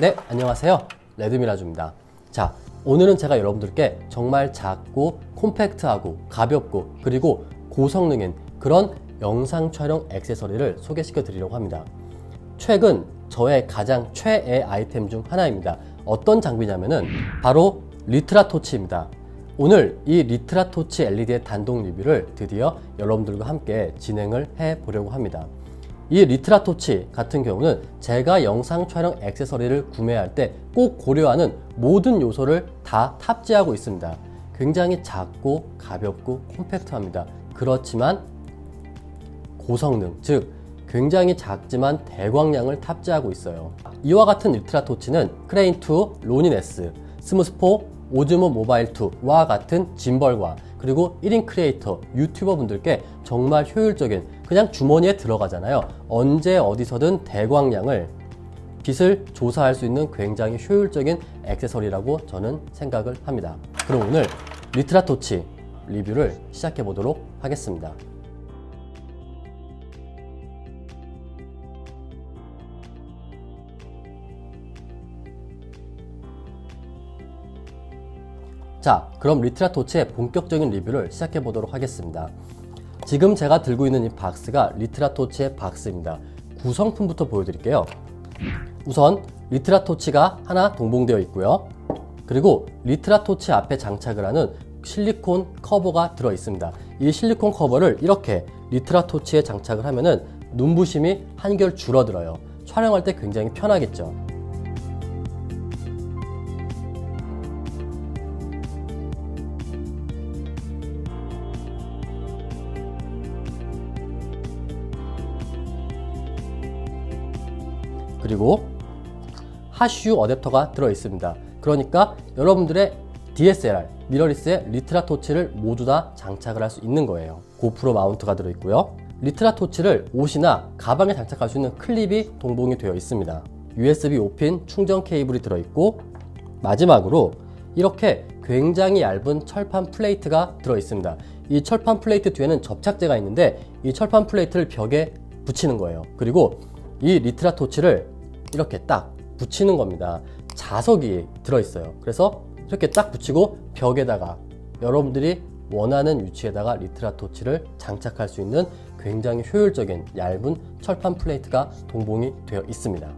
네, 안녕하세요. 레드미라주입니다. 자, 오늘은 제가 여러분들께 정말 작고 콤팩트하고 가볍고 그리고 고성능인 그런 영상 촬영 액세서리를 소개시켜 드리려고 합니다. 최근 저의 가장 최애 아이템 중 하나입니다. 어떤 장비냐면은 바로 리트라 토치입니다. 오늘 이 리트라 토치 LED의 단독 리뷰를 드디어 여러분들과 함께 진행을 해 보려고 합니다. 이 리트라 토치 같은 경우는 제가 영상 촬영 액세서리를 구매할 때 꼭 고려하는 모든 요소를 다 탑재하고 있습니다. 굉장히 작고 가볍고 콤팩트합니다. 그렇지만 고성능, 즉 굉장히 작지만 대광량을 탑재하고 있어요. 이와 같은 리트라 토치는 크레인2, 로닌 S, 스무스포, 오즈모 모바일 2와 같은 짐벌과 그리고 1인 크리에이터, 유튜버 분들께 정말 효율적인 그냥 주머니에 들어가잖아요. 언제 어디서든 대광량을 빛을 조사할 수 있는 굉장히 효율적인 액세서리라고 저는 생각을 합니다. 그럼 오늘 리트라 토치 리뷰를 시작해 보도록 하겠습니다. 자, 그럼 리트라 토치의 본격적인 리뷰를 시작해 보도록 하겠습니다. 지금 제가 들고 있는 이 박스가 리트라 토치의 박스입니다. 구성품부터 보여드릴게요. 우선 리트라 토치가 하나 동봉되어 있고요. 그리고 리트라 토치 앞에 장착을 하는 실리콘 커버가 들어 있습니다. 이 실리콘 커버를 이렇게 리트라 토치에 장착을 하면은 눈부심이 한결 줄어들어요. 촬영할 때 굉장히 편하겠죠. 그리고 하슈 어댑터가 들어 있습니다. 그러니까 여러분들의 DSLR, 미러리스의 리트라 토치를 모두 다 장착을 할 수 있는 거예요. 고프로 마운트가 들어 있고요. 리트라 토치를 옷이나 가방에 장착할 수 있는 클립이 동봉이 되어 있습니다. USB 5핀 충전 케이블이 들어 있고 마지막으로 이렇게 굉장히 얇은 철판 플레이트가 들어 있습니다. 이 철판 플레이트 뒤에는 접착제가 있는데 이 철판 플레이트를 벽에 붙이는 거예요. 그리고 이 리트라 토치를 이렇게 딱 붙이는 겁니다. 자석이 들어있어요. 그래서 이렇게 딱 붙이고 벽에다가 여러분들이 원하는 위치에다가 리트라 토치를 장착할 수 있는 굉장히 효율적인 얇은 철판 플레이트가 동봉이 되어 있습니다.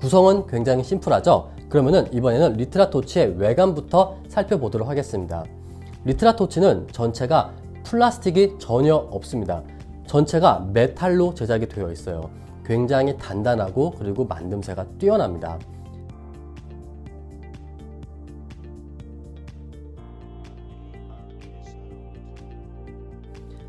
구성은 굉장히 심플하죠? 그러면은 이번에는 리트라 토치의 외관부터 살펴보도록 하겠습니다. 리트라 토치는 전체가 플라스틱이 전혀 없습니다. 전체가 메탈로 제작이 되어 있어요. 굉장히 단단하고 그리고 만듦새가 뛰어납니다.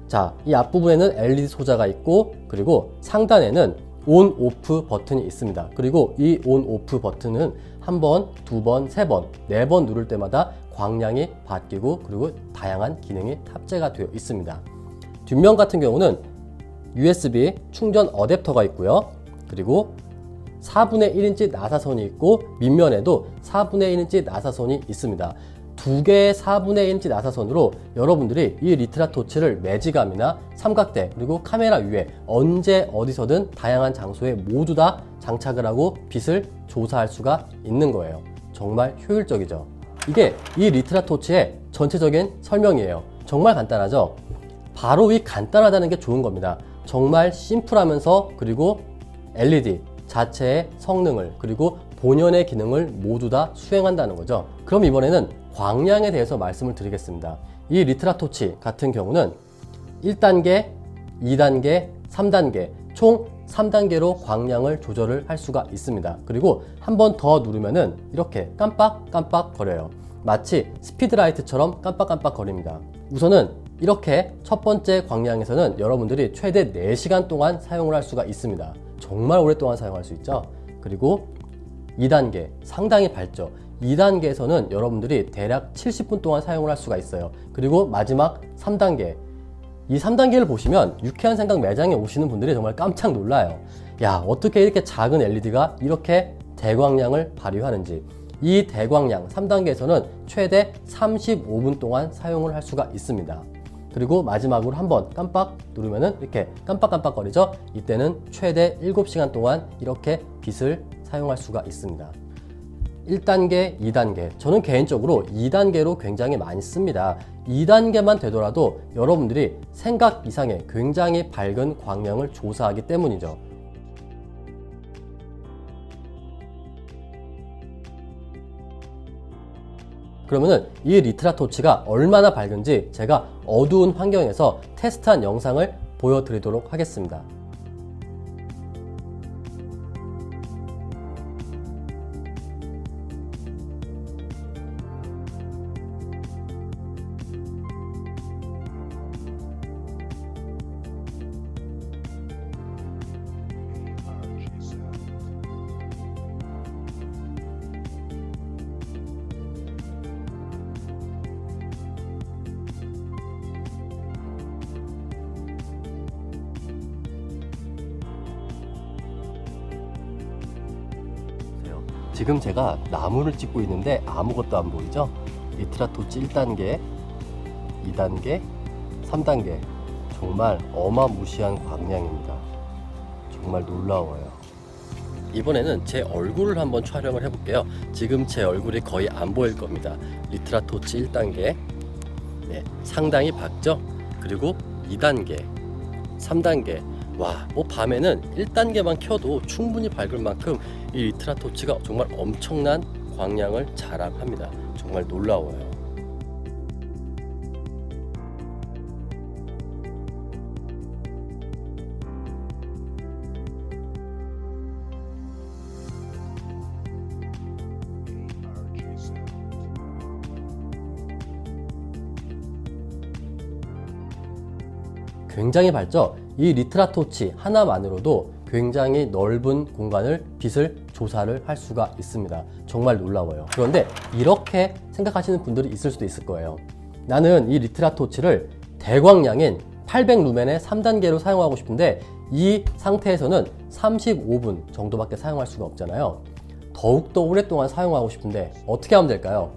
자, 이 앞부분에는 LED 소자가 있고 그리고 상단에는 온 오프 버튼이 있습니다. 그리고 이 온 오프 버튼은 한 번, 두 번, 세 번, 네 번 누를 때마다 광량이 바뀌고 그리고 다양한 기능이 탑재가 되어 있습니다. 뒷면 같은 경우는 USB 충전 어댑터가 있고요. 그리고 4분의 1인치 나사선이 있고 밑면에도 4분의 1인치 나사선이 있습니다. 두 개의 4분의 1인치 나사선으로 여러분들이 이 리트라 토치를 매지감이나 삼각대 그리고 카메라 위에 언제 어디서든 다양한 장소에 모두 다 장착을 하고 빛을 조사할 수가 있는 거예요. 정말 효율적이죠. 이게 이 리트라 토치의 전체적인 설명이에요. 정말 간단하죠? 바로 이 간단하다는 게 좋은 겁니다. 정말 심플하면서 그리고 LED 자체의 성능을 그리고 본연의 기능을 모두 다 수행한다는 거죠. 그럼 이번에는 광량에 대해서 말씀을 드리겠습니다. 이 리트라 토치 같은 경우는 1단계, 2단계, 3단계 총 3단계로 광량을 조절을 할 수가 있습니다. 그리고 한 번 더 누르면은 이렇게 깜빡깜빡 거려요. 마치 스피드라이트처럼 깜빡깜빡 거립니다. 우선은 이렇게 첫 번째 광량에서는 여러분들이 최대 4시간 동안 사용을 할 수가 있습니다. 정말 오랫동안 사용할 수 있죠. 그리고 2단계 상당히 밝죠. 2단계에서는 여러분들이 대략 70분 동안 사용을 할 수가 있어요. 그리고 마지막 3단계 이 3단계를 보시면 유쾌한 생각 매장에 오시는 분들이 정말 깜짝 놀라요. 야, 어떻게 이렇게 작은 LED가 이렇게 대광량을 발휘하는지. 이 대광량 3단계에서는 최대 35분 동안 사용을 할 수가 있습니다. 그리고 마지막으로 한번 깜빡 누르면은 이렇게 깜빡깜빡거리죠? 이때는 최대 7시간 동안 이렇게 빛을 사용할 수가 있습니다. 1단계, 2단계. 저는 개인적으로 2단계로 굉장히 많이 씁니다. 2단계만 되더라도 여러분들이 생각 이상의 굉장히 밝은 광명을 조사하기 때문이죠. 그러면은 이 리트라 토치가 얼마나 밝은지 제가 어두운 환경에서 테스트한 영상을 보여드리도록 하겠습니다. 지금 제가 나무를 찍고 있는데 아무것도 안 보이죠? 리트라토치 1단계, 2단계, 3단계. 정말 어마무시한 광량입니다. 정말 놀라워요. 이번에는 제 얼굴을 한번 촬영을 해볼게요. 지금 제 얼굴이 거의 안 보일 겁니다. 리트라토치 1단계. 네, 상당히 밝죠? 그리고 2단계, 3단계. 와, 뭐 밤에는 1단계만 켜도 충분히 밝을 만큼 이 리트라토치가 정말 엄청난 광량을 자랑합니다. 정말 놀라워요. 굉장히 밝죠? 이 리트라 토치 하나만으로도 굉장히 넓은 공간을 빛을 조사를 할 수가 있습니다. 정말 놀라워요. 그런데 이렇게 생각하시는 분들이 있을 수도 있을 거예요. 나는 이 리트라 토치를 대광량인 800루멘의 3단계로 사용하고 싶은데 이 상태에서는 35분 정도밖에 사용할 수가 없잖아요. 더욱더 오랫동안 사용하고 싶은데 어떻게 하면 될까요?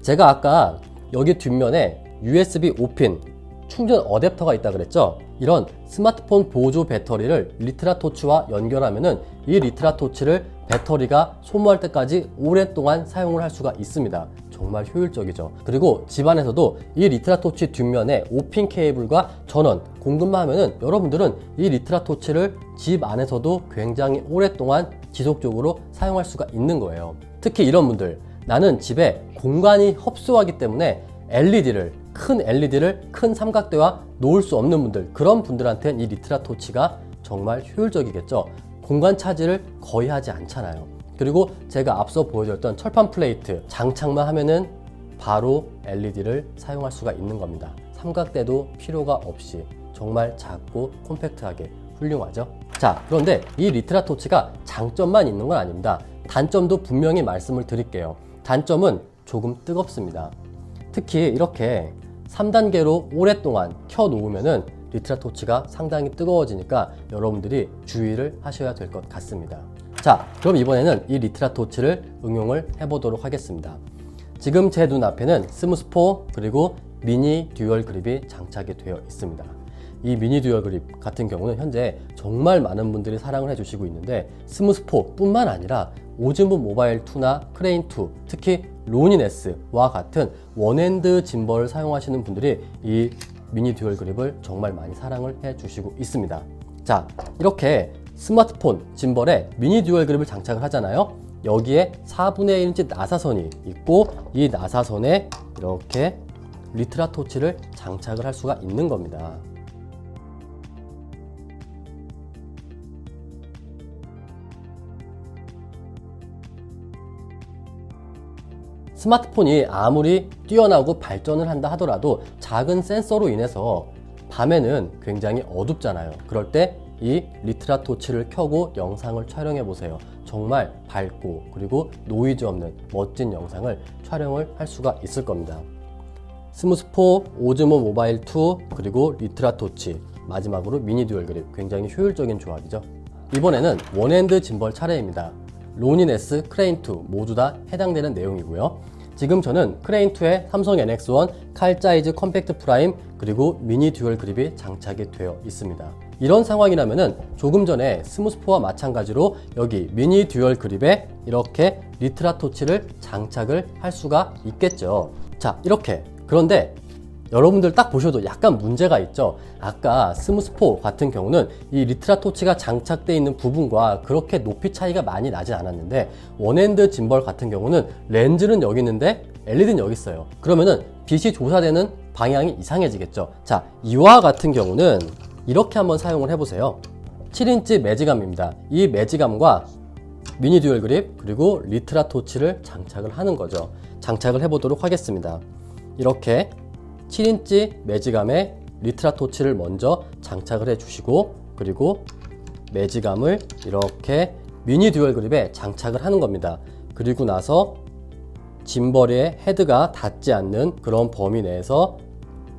제가 아까 여기 뒷면에 USB 5핀 충전 어댑터가 있다 그랬죠? 이런 스마트폰 보조 배터리를 리트라 토치와 연결하면은 이 리트라 토치를 배터리가 소모할 때까지 오랫동안 사용을 할 수가 있습니다. 정말 효율적이죠. 그리고 집안에서도 이 리트라 토치 뒷면에 5핀 케이블과 전원 공급만 하면은 여러분들은 이 리트라 토치를 집 안에서도 굉장히 오랫동안 지속적으로 사용할 수가 있는 거예요. 특히 이런 분들 나는 집에 공간이 협소하기 때문에 LED를 큰 LED를 큰 삼각대와 놓을 수 없는 분들 그런 분들한테는 이 리트라 토치가 정말 효율적이겠죠. 공간 차지를 거의 하지 않잖아요. 그리고 제가 앞서 보여드렸던 철판 플레이트 장착만 하면은 바로 LED를 사용할 수가 있는 겁니다. 삼각대도 필요가 없이 정말 작고 콤팩트하게 훌륭하죠? 자 그런데 이 리트라 토치가 장점만 있는 건 아닙니다. 단점도 분명히 말씀을 드릴게요. 단점은 조금 뜨겁습니다. 특히 이렇게 3단계로 오랫동안 켜 놓으면은 리트라 토치가 상당히 뜨거워지니까 여러분들이 주의를 하셔야 될 것 같습니다. 자, 그럼 이번에는 이 리트라 토치를 응용을 해보도록 하겠습니다. 지금 제 눈앞에는 스무스포 그리고 미니 듀얼 그립이 장착이 되어 있습니다. 이 미니 듀얼 그립 같은 경우는 현재 정말 많은 분들이 사랑을 해주시고 있는데 스무스포 뿐만 아니라 오즈모 모바일 2나 크레인 2 특히 S와 같은 원핸드 짐벌을 사용하시는 분들이 이 미니 듀얼 그립을 정말 많이 사랑을 해주시고 있습니다. 자 이렇게 스마트폰 짐벌에 미니 듀얼 그립을 장착을 하잖아요. 여기에 4분의 1인치 나사선이 있고 이 나사선에 이렇게 리트라 토치를 장착을 할 수가 있는 겁니다. 스마트폰이 아무리 뛰어나고 발전을 한다 하더라도 작은 센서로 인해서 밤에는 굉장히 어둡잖아요. 그럴 때 이 리트라 토치를 켜고 영상을 촬영해 보세요. 정말 밝고 그리고 노이즈 없는 멋진 영상을 촬영을 할 수가 있을 겁니다. 스무스포, 오즈모 모바일 2, 그리고 리트라 토치, 마지막으로 미니 듀얼 그립 굉장히 효율적인 조합이죠. 이번에는 원핸드 짐벌 차례입니다. 로닌 S, 크레인 2 모두 다 해당되는 내용이고요. 지금 저는 크레인2의 삼성 NX1 칼자이즈 컴팩트 프라임 그리고 미니 듀얼 그립이 장착이 되어 있습니다. 이런 상황이라면은 조금 전에 스무스포와 마찬가지로 여기 미니 듀얼 그립에 이렇게 리트라 토치를 장착을 할 수가 있겠죠. 자, 이렇게. 그런데 여러분들 딱 보셔도 약간 문제가 있죠. 아까 스무스포 같은 경우는 이 리트라 토치가 장착되어 있는 부분과 그렇게 높이 차이가 많이 나지 않았는데 원핸드 짐벌 같은 경우는 렌즈는 여기 있는데 LED는 여기 있어요. 그러면은 빛이 조사되는 방향이 이상해지겠죠. 자, 이와 같은 경우는 이렇게 한번 사용을 해보세요. 7인치 매지감입니다. 이 매지감과 미니 듀얼 그립 그리고 리트라 토치를 장착을 하는 거죠. 장착을 해보도록 하겠습니다. 이렇게 7인치 매지감에 리트라 토치를 먼저 장착을 해 주시고 그리고 매지감을 이렇게 미니 듀얼 그립에 장착을 하는 겁니다. 그리고 나서 짐벌의 헤드가 닿지 않는 그런 범위 내에서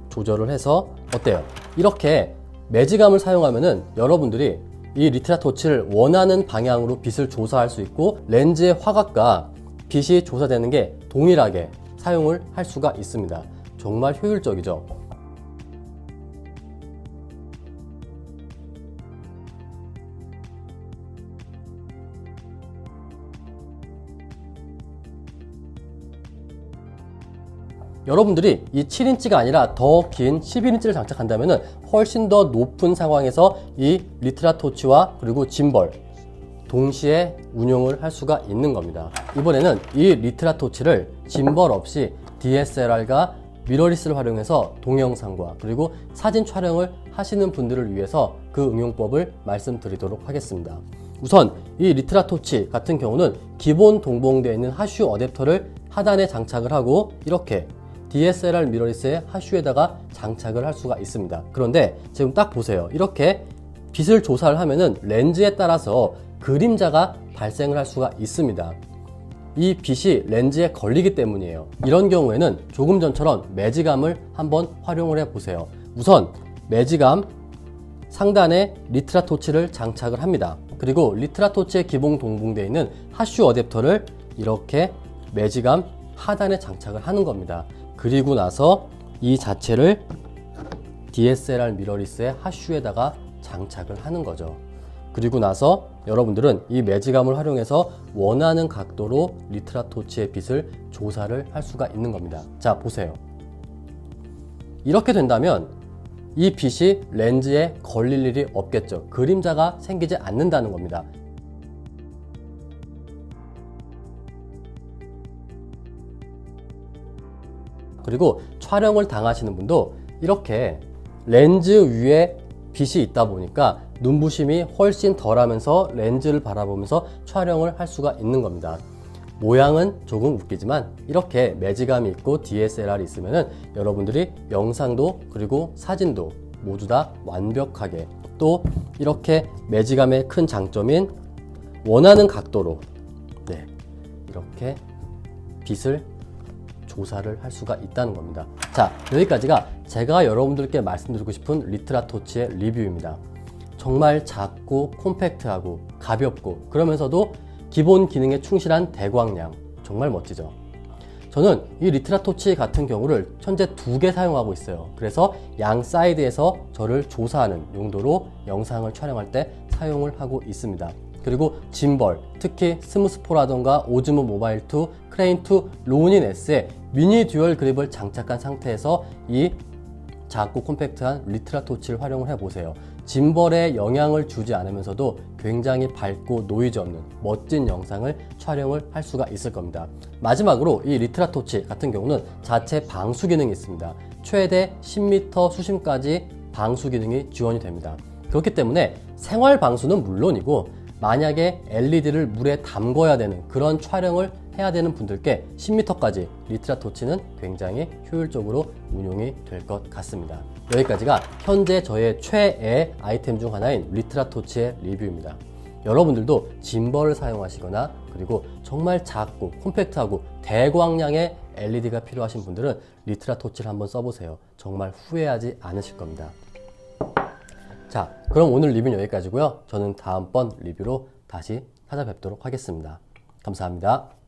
조절을 해서 어때요? 이렇게 매지감을 사용하면은 여러분들이 이 리트라 토치를 원하는 방향으로 빛을 조사할 수 있고 렌즈의 화각과 빛이 조사되는 게 동일하게 사용을 할 수가 있습니다. 정말 효율적이죠. 여러분들이 이 7인치가 아니라 더 긴 11인치를 장착한다면 훨씬 더 높은 상황에서 이 리트라 토치와 그리고 짐벌 동시에 운용을 할 수가 있는 겁니다. 이번에는 이 리트라 토치를 짐벌 없이 DSLR과 미러리스를 활용해서 동영상과 그리고 사진 촬영을 하시는 분들을 위해서 그 응용법을 말씀드리도록 하겠습니다. 우선 이 리트라 토치 같은 경우는 기본 동봉되어 있는 하슈 어댑터를 하단에 장착을 하고 이렇게 DSLR 미러리스의 하슈에다가 장착을 할 수가 있습니다. 그런데 지금 딱 보세요. 이렇게 빛을 조사를 하면은 렌즈에 따라서 그림자가 발생을 할 수가 있습니다. 이 빛이 렌즈에 걸리기 때문이에요. 이런 경우에는 조금 전처럼 매지감을 한번 활용을 해 보세요. 우선 매지감 상단에 리트라 토치를 장착을 합니다. 그리고 리트라 토치에 기본 동봉되어 있는 하슈 어댑터를 이렇게 매지감 하단에 장착을 하는 겁니다. 그리고 나서 이 자체를 DSLR 미러리스의 하슈에다가 장착을 하는 거죠. 그리고 나서 여러분들은 이 매지감을 활용해서 원하는 각도로 리트라 토치의 빛을 조사를 할 수가 있는 겁니다. 자, 보세요. 이렇게 된다면 이 빛이 렌즈에 걸릴 일이 없겠죠. 그림자가 생기지 않는다는 겁니다. 그리고 촬영을 당하시는 분도 이렇게 렌즈 위에 빛이 있다 보니까 눈부심이 훨씬 덜하면서 렌즈를 바라보면서 촬영을 할 수가 있는 겁니다. 모양은 조금 웃기지만 이렇게 매지감이 있고 DSLR이 있으면 여러분들이 영상도 그리고 사진도 모두 다 완벽하게 또 이렇게 매지감의 큰 장점인 원하는 각도로 네, 이렇게 빛을 조사를 할 수가 있다는 겁니다. 자, 여기까지가 제가 여러분들께 말씀드리고 싶은 리트라 토치의 리뷰입니다. 정말 작고 콤팩트하고 가볍고 그러면서도 기본 기능에 충실한 대광량 정말 멋지죠. 저는 이 리트라 토치 같은 경우를 현재 두 개 사용하고 있어요. 그래서 양 사이드에서 저를 조사하는 용도로 영상을 촬영할 때 사용을 하고 있습니다. 그리고 짐벌, 특히 스무스포라던가 오즈모 모바일 2, 크레인 2, 로닌 S에 미니 듀얼 그립을 장착한 상태에서 이 작고 콤팩트한 리트라 토치를 활용을 해보세요. 짐벌에 영향을 주지 않으면서도 굉장히 밝고 노이즈 없는 멋진 영상을 촬영을 할 수가 있을 겁니다. 마지막으로 이 리트라 토치 같은 경우는 자체 방수 기능이 있습니다. 최대 10m 수심까지 방수 기능이 지원이 됩니다. 그렇기 때문에 생활 방수는 물론이고 만약에 LED를 물에 담궈야 되는 그런 촬영을 해야 되는 분들께 10m까지 리트라 토치는 굉장히 효율적으로 운용이 될 것 같습니다. 여기까지가 현재 저의 최애 아이템 중 하나인 리트라 토치의 리뷰입니다. 여러분들도 짐벌을 사용하시거나 그리고 정말 작고 콤팩트하고 대광량의 LED가 필요하신 분들은 리트라 토치를 한번 써보세요. 정말 후회하지 않으실 겁니다. 자, 그럼 오늘 리뷰는 여기까지고요. 저는 다음번 리뷰로 다시 찾아뵙도록 하겠습니다. 감사합니다.